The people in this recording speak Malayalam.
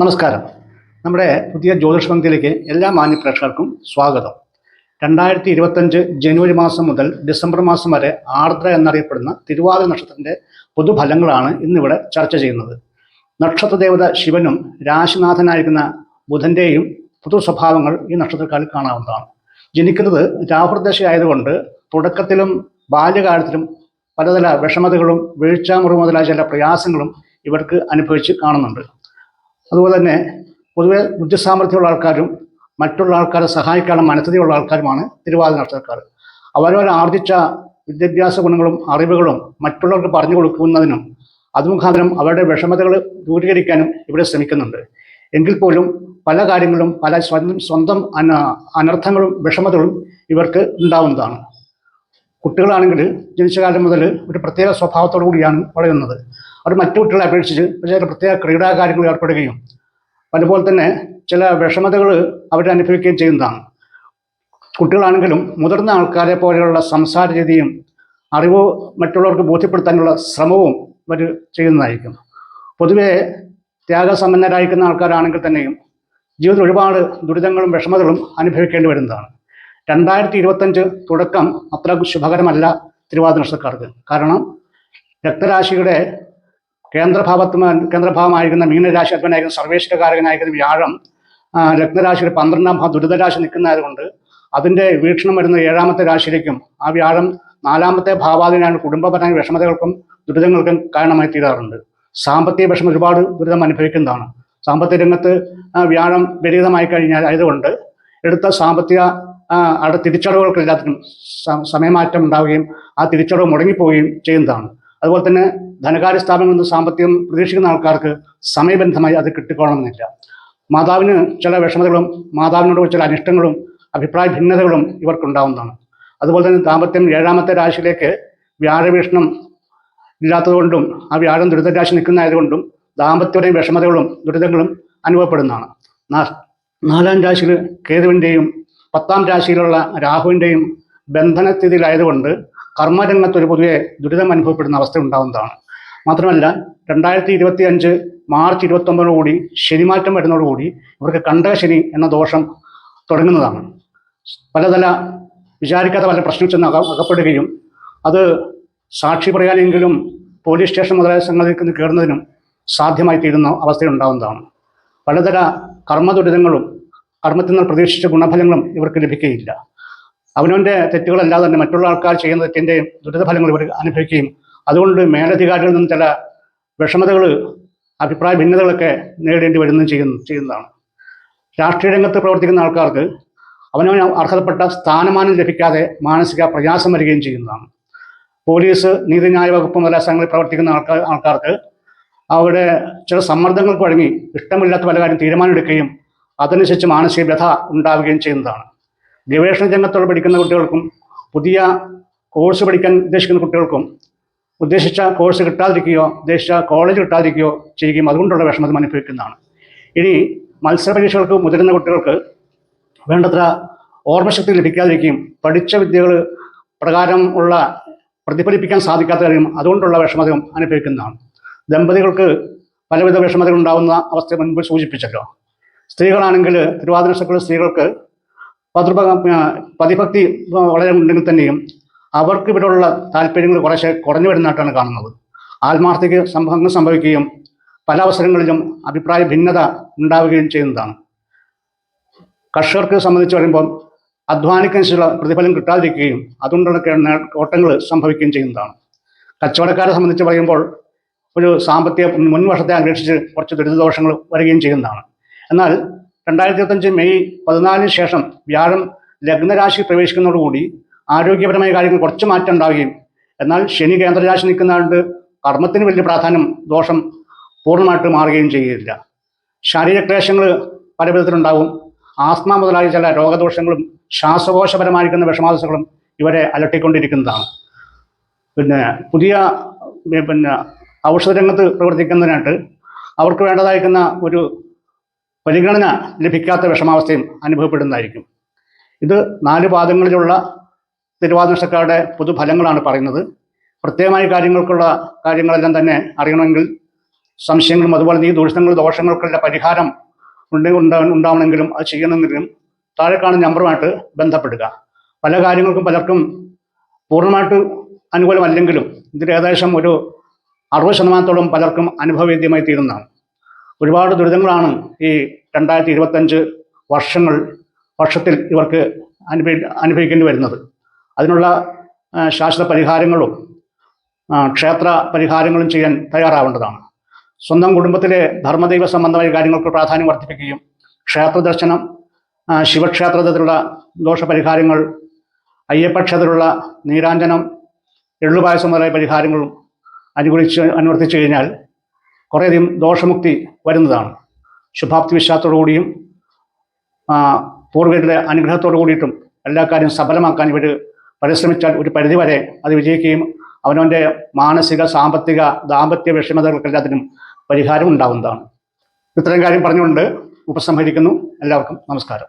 നമസ്കാരം. നമ്മുടെ പുതിയ ജ്യോതിഷ എല്ലാ മാന്യപ്രേക്ഷകർക്കും സ്വാഗതം. രണ്ടായിരത്തി ഇരുപത്തഞ്ച് ജനുവരി മാസം മുതൽ ഡിസംബർ മാസം വരെ ആർദ്ര എന്നറിയപ്പെടുന്ന തിരുവാതിര നക്ഷത്രത്തിന്റെ പൊതുഫലങ്ങളാണ് ഇന്നിവിടെ ചർച്ച ചെയ്യുന്നത്. നക്ഷത്രദേവത ശിവനും രാശിനാഥനായിരിക്കുന്ന ബുധന്റെയും പൊതു സ്വഭാവങ്ങൾ ഈ നക്ഷത്രക്കാരിൽ കാണാവുന്നതാണ്. ജനിക്കുന്നത് രാഹുർദശ ആയതുകൊണ്ട് തുടക്കത്തിലും ബാല്യകാലത്തിലും പലതര വിഷമതകളും വീഴ്ച മുറിവ് മുതലായ ചില പ്രയാസങ്ങളും ഇവർക്ക് അനുഭവിച്ച് കാണുന്നുണ്ട്. അതുപോലെ തന്നെ പൊതുവെ ബുദ്ധിസാമർഥ്യമുള്ള ആൾക്കാരും മറ്റുള്ള ആൾക്കാരെ സഹായിക്കാനുള്ള മനസ്ഥിതിയുള്ള ആൾക്കാരുമാണ് തിരുവാതിര നക്ഷത്രക്കാർ അവരവർ ആർജിച്ച വിദ്യാഭ്യാസ ഗുണങ്ങളും അറിവുകളും മറ്റുള്ളവർക്ക് പറഞ്ഞു കൊടുക്കുന്നതിനും അതുമുഖാന്തരം അവരുടെ വിഷമതകൾ ദൂരീകരിക്കാനും ഇവിടെ ശ്രമിക്കുന്നുണ്ട്. എങ്കിൽ പോലും പല കാര്യങ്ങളും പല സ്വന്തം സ്വന്തം അന അനർത്ഥങ്ങളും വിഷമതകളും ഇവർക്ക് ഉണ്ടാവുന്നതാണ്. കുട്ടികളാണെങ്കിൽ ജനിച്ച കാലം മുതൽ ഒരു പ്രത്യേക സ്വഭാവത്തോടു കൂടിയാണ് വളരുന്നത്. അവർ മറ്റു കുട്ടികളെ അപേക്ഷിച്ച് ചില പ്രത്യേക ക്രീഡാ കാര്യങ്ങളിൽ ഏർപ്പെടുകയും അതുപോലെ തന്നെ ചില വിഷമതകൾ അവർ അനുഭവിക്കുകയും ചെയ്യുന്നതാണ്. കുട്ടികളാണെങ്കിലും മുതിർന്ന ആൾക്കാരെ പോലെയുള്ള സംസാര രീതിയും അറിവ് മറ്റുള്ളവർക്ക് ബോധ്യപ്പെടുത്താനുള്ള ശ്രമവും അവർ ചെയ്യുന്നതായിരിക്കും. പൊതുവെ ത്യാഗസമ്പന്നരായിരിക്കുന്ന ആൾക്കാരാണെങ്കിൽ തന്നെയും ജീവിതത്തിൽ ഒരുപാട് ദുരിതങ്ങളും വിഷമതകളും അനുഭവിക്കേണ്ടി വരുന്നതാണ്. രണ്ടായിരത്തി ഇരുപത്തഞ്ച് തുടക്കം അത്ര ശുഭകരമല്ല തിരുവാതിര നക്ഷത്രക്കാർക്ക്. കാരണം രക്തരാശിയുടെ കേന്ദ്രഭാവത്ത് കേന്ദ്രഭാവമായിരിക്കുന്ന മീനരാശി അധ്വനായിരിക്കുന്ന സർവേശ്വരകാരകനായിരിക്കുന്ന വ്യാഴം രക്തരാശിയുടെ പന്ത്രണ്ടാം ഭാവം ദുരിതരാശി നിൽക്കുന്നതുകൊണ്ട് അതിന്റെ വീക്ഷണം വരുന്ന ഏഴാമത്തെ രാശിയിലേക്കും ആ വ്യാഴം നാലാമത്തെ ഭാവാധിനാണ് കുടുംബപരമായ വിഷമതകൾക്കും ദുരിതങ്ങൾക്കും കാരണമായി തീരാറുണ്ട്. സാമ്പത്തിക വിഷമം ഒരുപാട് ദുരിതം അനുഭവിക്കുന്നതാണ്. സാമ്പത്തിക രംഗത്ത് വ്യാഴം വിപരീതമായി കഴിഞ്ഞാൽ ആയതുകൊണ്ട് എടുത്ത സാമ്പത്തിക അവിടെ തിരിച്ചടവുകൾക്ക് എല്ലാത്തിനും സമയമാറ്റം ഉണ്ടാവുകയും ആ തിരിച്ചടവ് മുടങ്ങിപ്പോവുകയും ചെയ്യുന്നതാണ്. അതുപോലെ തന്നെ ധനകാര്യ സ്ഥാപനങ്ങളിൽ നിന്ന് സാമ്പത്തികം പ്രതീക്ഷിക്കുന്ന ആൾക്കാർക്ക് സമയബന്ധമായി അത് കിട്ടിക്കോണമെന്നില്ല മാതാവിന് ചില വിഷമതകളും മാതാവിനോട് ചില അനിഷ്ടങ്ങളും അഭിപ്രായ ഭിന്നതകളും ഇവർക്കുണ്ടാവുന്നതാണ്. അതുപോലെ തന്നെ ദാമ്പത്യം ഏഴാമത്തെ രാശിയിലേക്ക് വ്യാഴഭീഷണം ഇല്ലാത്തതുകൊണ്ടും ആ വ്യാഴം ദുരിതരാശി നിൽക്കുന്നതായതുകൊണ്ടും ദാമ്പത്യപരയും വിഷമതകളും ദുരിതങ്ങളും അനുഭവപ്പെടുന്നതാണ്. നാലാം രാശിയിൽ കേതുവിന്റെയും പത്താം രാശിയിലുള്ള രാഹുവിന്റെയും ബന്ധനസ്ഥിതിയിലായതുകൊണ്ട് കർമ്മരംഗത്ത് ഒരു പൊതുവെ ദുരിതം അനുഭവപ്പെടുന്ന അവസ്ഥ ഉണ്ടാകുന്നതാണ് മാത്രമല്ല രണ്ടായിരത്തി ഇരുപത്തി അഞ്ച് മാർച്ച് ഇരുപത്തൊമ്പതോടുകൂടി ശനിമാറ്റം വരുന്നതോടുകൂടി ഇവർക്ക് കണ്ടകശനി എന്ന ദോഷം തുടങ്ങുന്നതാണ്. പലതല വിചാരിക്കാത്ത പല പ്രശ്നം ചെന്ന് അകപ്പെടുകയും അത് സാക്ഷി പറയാനെങ്കിലും പോലീസ് സ്റ്റേഷൻ മുതലായ സംഗതിക്ക് കയറുന്നതിനും സാധ്യമായി തീരുന്ന അവസ്ഥയുണ്ടാവുന്നതാണ് പലതര കർമ്മദുരിതങ്ങളും കർമ്മത്തിൽ നിന്ന് പ്രതീക്ഷിച്ച ഗുണഫലങ്ങളും ഇവർക്ക് ലഭിക്കുകയില്ല. അവനവന്റെ തെറ്റുകളല്ലാതെ തന്നെ മറ്റുള്ള ആൾക്കാർ ചെയ്യുന്ന തെറ്റിന്റെ ദുരിതഫലങ്ങൾ ഇവർ അനുഭവിക്കുകയും അതുകൊണ്ട് മേലധികാരികളിൽ നിന്ന് ചില വിഷമതകൾ അഭിപ്രായ ഭിന്നതകളൊക്കെ നേടേണ്ടി വരുന്നു ചെയ്യുന്ന ചെയ്യുന്നതാണ്. രാഷ്ട്രീയ രംഗത്ത് പ്രവർത്തിക്കുന്ന ആൾക്കാർക്ക് അവനവന് അർഹതപ്പെട്ട സ്ഥാനമാനം ലഭിക്കാതെ മാനസിക പ്രയാസം വരികയും ചെയ്യുന്നതാണ്. പോലീസ് നീതിന്യായ വകുപ്പ് മുതലായ സ്ഥലങ്ങളിൽ പ്രവർത്തിക്കുന്ന ആൾക്കാർ ആൾക്കാർക്ക് അവിടെ ചില സമ്മർദ്ദങ്ങൾക്ക് വഴങ്ങി ഇഷ്ടമില്ലാത്ത പല കാര്യം തീരുമാനമെടുക്കുകയും അതനുസരിച്ച് മാനസിക വ്യഥ ഉണ്ടാവുകയും ചെയ്യുന്നതാണ്. ഗവേഷണ രംഗത്തോടെ പഠിക്കുന്ന കുട്ടികൾക്കും പുതിയ കോഴ്സ് പഠിക്കാൻ ഉദ്ദേശിക്കുന്ന കുട്ടികൾക്കും ഉദ്ദേശിച്ച കോഴ്സ് കിട്ടാതിരിക്കുകയോ ഉദ്ദേശിച്ച കോളേജ് കിട്ടാതിരിക്കുകയോ ചെയ്യുകയും അതുകൊണ്ടുള്ള വിഷമതം അനുഭവിക്കുന്നതാണ്. ഇനി മത്സര പരീക്ഷകൾക്ക് മുതിരുന്ന കുട്ടികൾക്ക് വേണ്ടത്ര ഓർമ്മശക്തി ലഭിക്കാതിരിക്കുകയും പഠിച്ച വിദ്യകൾ പ്രകാരം ഉള്ള പ്രതിഫലിപ്പിക്കാൻ സാധിക്കാത്ത കാര്യം അതുകൊണ്ടുള്ള വിഷമതയും അനുഭവിക്കുന്നതാണ്. ദമ്പതികൾക്ക് പലവിധ വിഷമതകൾ ഉണ്ടാകുന്ന അവസ്ഥ മുൻപ് സൂചിപ്പിച്ചല്ലോ. സ്ത്രീകളാണെങ്കിൽ തിരുവാതിര നക്ഷത്രത്തിലുള്ള സ്ത്രീകൾക്ക് പതൃഭ പതിഭക്തി വളരെ ഉണ്ടെങ്കിൽ തന്നെയും അവർക്ക് ഇവിടെയുള്ള താല്പര്യങ്ങൾ കുറേശ്ശെ കുറഞ്ഞു വരുന്നതായിട്ടാണ് കാണുന്നത്. ആത്മാർത്ഥിക സംഭവങ്ങൾ സംഭവിക്കുകയും പല അവസരങ്ങളിലും അഭിപ്രായ ഭിന്നത ഉണ്ടാവുകയും ചെയ്യുന്നതാണ്. കർഷകർക്ക് സംബന്ധിച്ച് പറയുമ്പോൾ അധ്വാനിക്കനുസരിച്ചുള്ള പ്രതിഫലം കിട്ടാതിരിക്കുകയും അതുകൊണ്ടുള്ള കോട്ടങ്ങൾ സംഭവിക്കുകയും ചെയ്യുന്നതാണ്. കച്ചവടക്കാരെ സംബന്ധിച്ച് പറയുമ്പോൾ ഒരു സാമ്പത്തിക മുൻവർഷത്തെ അപേക്ഷിച്ച് കുറച്ച് ദുരിതദോഷങ്ങൾ വരികയും ചെയ്യുന്നതാണ്. എന്നാൽ രണ്ടായിരത്തി ഇരുപത്തഞ്ച് മെയ് പതിനാലിന് ശേഷം വ്യാഴം ലഗ്നരാശി പ്രവേശിക്കുന്നതോടുകൂടി ആരോഗ്യപരമായ കാര്യങ്ങൾ കുറച്ച് മാറ്റം ഉണ്ടാവുകയും എന്നാൽ ശനി കേന്ദ്രരാശി നിൽക്കുന്നതുകൊണ്ട് കർമ്മത്തിന് വലിയ പ്രാധാന്യം ദോഷം പൂർണമായിട്ട് മാറുകയും ചെയ്യുകയില്ല ശാരീരിക ക്ലേശങ്ങൾ പല വിധത്തിലുണ്ടാവും. ആസ്മ മുതലായ ചില രോഗദോഷങ്ങളും ശ്വാസകോശപരമായിരിക്കുന്ന വിഷമാവസ്ഥകളും ഇവരെ അലട്ടിക്കൊണ്ടിരിക്കുന്നതാണ്. പിന്നെ പുതിയ പിന്നെ ഔഷധ രംഗത്ത് പ്രവർത്തിക്കുന്നതിനായിട്ട് അവർക്ക് വേണ്ടതായിരിക്കുന്ന ഒരു പരിഗണന ലഭിക്കാത്ത വിഷമാവസ്ഥയും അനുഭവപ്പെടുന്നതായിരിക്കും. ഇത് നാല് പാദങ്ങളിലുള്ള തിരുവാതിര പൊതുഫലങ്ങളാണ് പറയുന്നത്. പ്രത്യേകമായ കാര്യങ്ങൾക്കുള്ള കാര്യങ്ങളെല്ലാം തന്നെ അറിയണമെങ്കിൽ സംശയങ്ങളും അതുപോലെ ഈ ദൂഷണങ്ങൾ ദോഷങ്ങൾക്കുള്ള പരിഹാരം ഉണ്ട് ഉണ്ടാവണമെങ്കിലും അത് ചെയ്യണമെങ്കിലും താഴെ കാണുന്ന നമ്പറുമായിട്ട് ബന്ധപ്പെടുക. പല കാര്യങ്ങൾക്കും പലർക്കും പൂർണമായിട്ട് അനുകൂലമല്ലെങ്കിലും ഇതിൽ ഏകദേശം ഒരു അറുപത് ശതമാനത്തോളം പലർക്കും അനുഭവവേദ്യമായി തീരുന്നതാണ്. ഒരുപാട് ദുരിതങ്ങളാണ് ഈ രണ്ടായിരത്തി ഇരുപത്തഞ്ച് വർഷങ്ങൾ വർഷത്തിൽ ഇവർക്ക് അനുഭവി അനുഭവിക്കേണ്ടി വരുന്നത്. അതിനുള്ള ശാശ്വത പരിഹാരങ്ങളും ക്ഷേത്ര പരിഹാരങ്ങളും ചെയ്യാൻ തയ്യാറാവേണ്ടതാണ്. സ്വന്തം കുടുംബത്തിലെ ധർമ്മദൈവ സംബന്ധമായ കാര്യങ്ങൾക്ക് പ്രാധാന്യം വർദ്ധിപ്പിക്കുകയും ക്ഷേത്ര ദർശനം ശിവക്ഷേത്രത്തിലുള്ള ദോഷപരിഹാരങ്ങൾ പരിഹാരങ്ങൾ ക്ഷേത്രത്തിലുള്ള നീരാഞ്ജനം എള്ളുപായസം മുതലായ പരിഹാരങ്ങളും അനുകൂലിച്ച് അനുവർത്തിച്ചു കഴിഞ്ഞാൽ കുറേയധികം ദോഷമുക്തി വരുന്നതാണ്. ശുഭാപ്തി വിശ്വാസത്തോടു കൂടിയും അനുഗ്രഹത്തോടു കൂടിയിട്ടും എല്ലാ കാര്യവും സഫലമാക്കാൻ ഇവർ പരിശ്രമിച്ചാൽ ഒരു പരിധിവരെ അത് വിജയിക്കുകയും അവനവന്റെ മാനസിക സാമ്പത്തിക ദാമ്പത്യ വിഷമതകൾക്കെല്ലാത്തിനും പരിഹാരം ഉണ്ടാവുന്നതാണ് ഇത്തരം കാര്യം പറഞ്ഞുകൊണ്ട് ഉപസംഹരിക്കുന്നു. എല്ലാവർക്കും നമസ്കാരം.